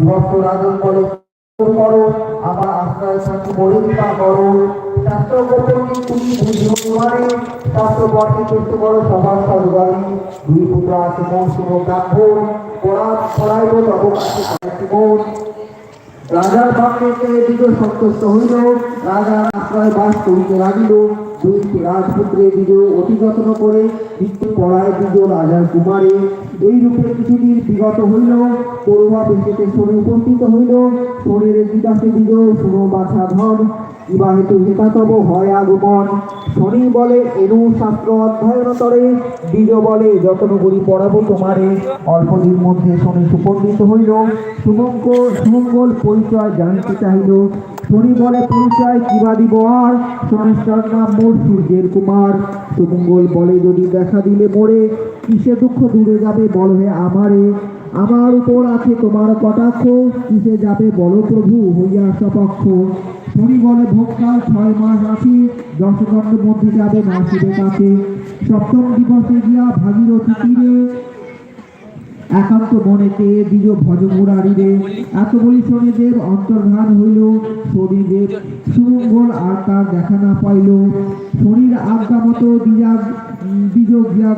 বিভক্ত রাজন বলে করো আমার আশ্রয় সাথে পরীক্ষা করো। শাস্ত্র গোপনে তুমি বুঝিও শাস্ত্র করো সবার সর্বাণী দুই পুত্র আছে পড়া পড়াইব রাজার ভাগ্যেতে দ্বিজ সন্তুষ্ট হইল, রাজার আশ্রয় বাস করিতে লাগিল। দুই রাজপুত্রে দ্বিজ অতি যত্ন করে নিত্য পড়ায় দ্বিজ রাজার কুমারে। এই রূপে কিছুদিন বিগত হইল পড়ুয়া বেশিতে শনি উপস্থিত হইল শরীরে বিদাসে দিল শুনো বাছা ধন ইবা হেতু হেতাতব হয় আগমন। শনি বলে, এনু শাস্ত্র অধ্যয়নতরে দ্বিজ বলে, যতন করি পড়াবো তোমারে। অল্পদিন মধ্যে শনি সুপণ্ডিত হইল সুমঙ্গ সুমঙ্গল পরিচয় জানতে চাহিল শনি বলে, পরিচয় কিবা দিব আর? শনিশ্বর নাম মোর সূর্যের কুমার। সুমঙ্গল বলে, যদি দেখা দিলে মোরে কিসে দুঃখ দূরে যাবে বল হে আমারে? আমার উপর আছে তোমার কটাক্ষ, কিসে যাবে বল প্রভু হইয়া সপক্ষ? শনি বলে ভোগকাল ছয় মাস আছি দশদণ্ড মধ্যে যাবে না শিবে কাছে সপ্তম দিবসে গিয়া ভাগীরথী তীরে একান্ত মনেতে দ্বিজ ভজ মুরারিরে এত বলি শনিদেব অন্তর্ধান হইল শনিদেব সুমঙ্গল আর তার দেখা না পাইল। শনির আজ্ঞা মতো দিয়া দ্বিজ গিয়া